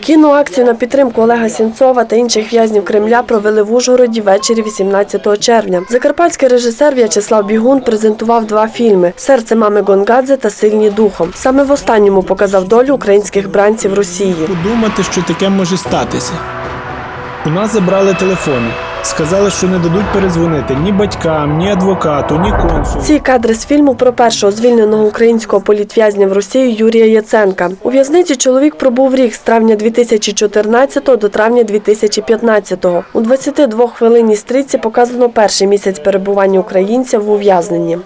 Кіноакцію на підтримку Олега Сінцова та інших в'язнів Кремля провели в Ужгороді ввечері 18 червня. Закарпатський режисер В'ячеслав Бігун презентував два фільми Серце мами Гонгадзе та Сильні духом. Саме в останньому показав долю українських бранців Росії. подумати, що таке може статися. У нас забрали телефони. Сказали, що не дадуть перезвонити ні батькам, ні адвокату, ні консулу. Ці кадри з фільму про першого звільненого українського політв'язня в Росії Юрія Яценка. У в'язниці чоловік пробув рік з травня 2014 до травня 2015. У 22 хвилинній стрічці показано перший місяць перебування українця в ув'язненні.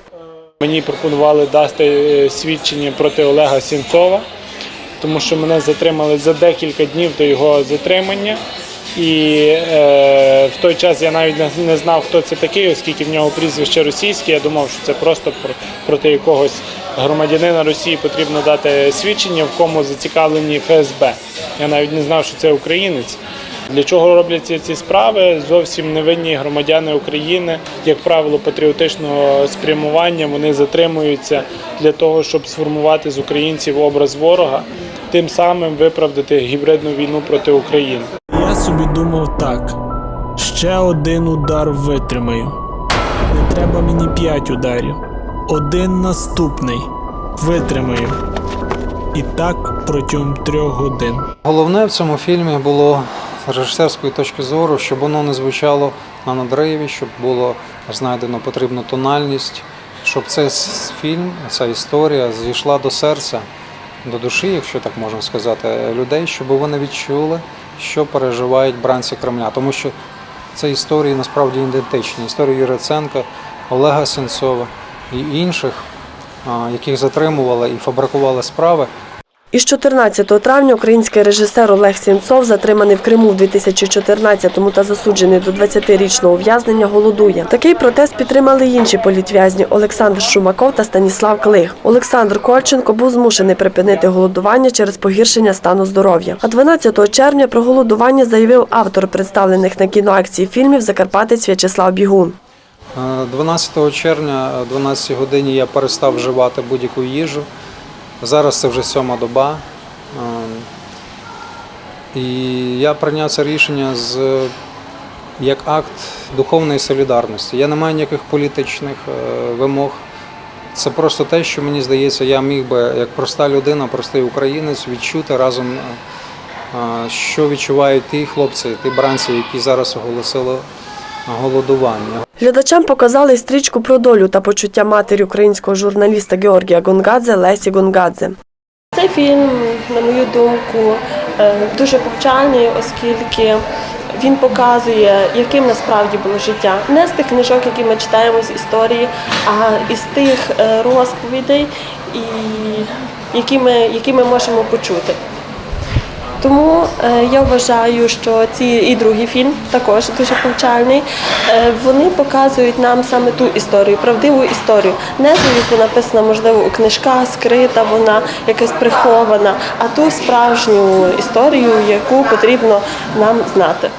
Мені пропонували дати е, свідчення проти Олега Сінцова, тому що мене затримали за декілька днів до його затримання. І е, в той час я навіть не- знав, хто це такий, оскільки в нього прізвище російське. Я думав, що це просто про- проти якогось громадянина Росії потрібно дати свідчення, в кому зацікавлені ФСБ. Я навіть не знав, що це українець. Для чого робляться ці справи? Зовсім невинні громадяни України, як правило, патріотичного спрямування. Вони затримуються для того, щоб сформувати з українців образ ворога, тим самим виправдати гібридну війну проти України. Собі думав так: ще один удар витримаю. Не треба мені п'ять ударів. Один наступний витримаю. І так протягом трьох годин. Головне в цьому фільмі було з режисерської точки зору, щоб воно не звучало на надриві, щоб було знайдено потрібну тональність, щоб цей фільм, ця історія зійшла до серця, до душі, якщо так можна сказати, людей, щоб вони відчули, що переживають бранці Кремля. Тому що це історії насправді ідентичні. Історії Юриценка, Олега Сенцова і інших, яких затримували і фабрикували справи. Із 14 травня український режисер Олег Сінцов, затриманий в Криму в 2014-му та засуджений до 20-річного ув'язнення, голодує. Такий протест підтримали інші політв'язні Олександр Шумаков та Станіслав Клих. Олександр Кольченко був змушений припинити голодування через погіршення стану здоров'я. А 12 червня про голодування заявив автор представлених на кіноакції фільмів Закарпатець В'ячеслав Бігун. Е, 12 червня о 12 годині я перестав вживати будь-яку їжу. Зараз це вже сьома доба. Е, І я прийняв це рішення з, як акт духовної солідарності. Я не маю ніяких політичних е, вимог. Це просто те, що мені здається, я міг би, як проста людина, простий українець, відчути разом, е, що відчувають ті хлопці, ті бранці, які зараз оголосили голодування. Глядачам показали стрічку про долю та почуття матері українського журналіста Георгія Гонгадзе Лесі Гонгадзе. Цей фільм, на мою думку, е, дуже повчальний, оскільки він показує, яким насправді було життя. Не з тих книжок, які ми читаємо з історії, а із тих е, розповідей, і які ми, які ми можемо почути. Тому е, я вважаю, що ці і другий фільм також дуже повчальний. Е, вони показують нам саме ту історію, правдиву історію. Не ту, яку написана, можливо, у книжках, скрита, вона якась прихована, а ту справжню історію, яку потрібно нам знати.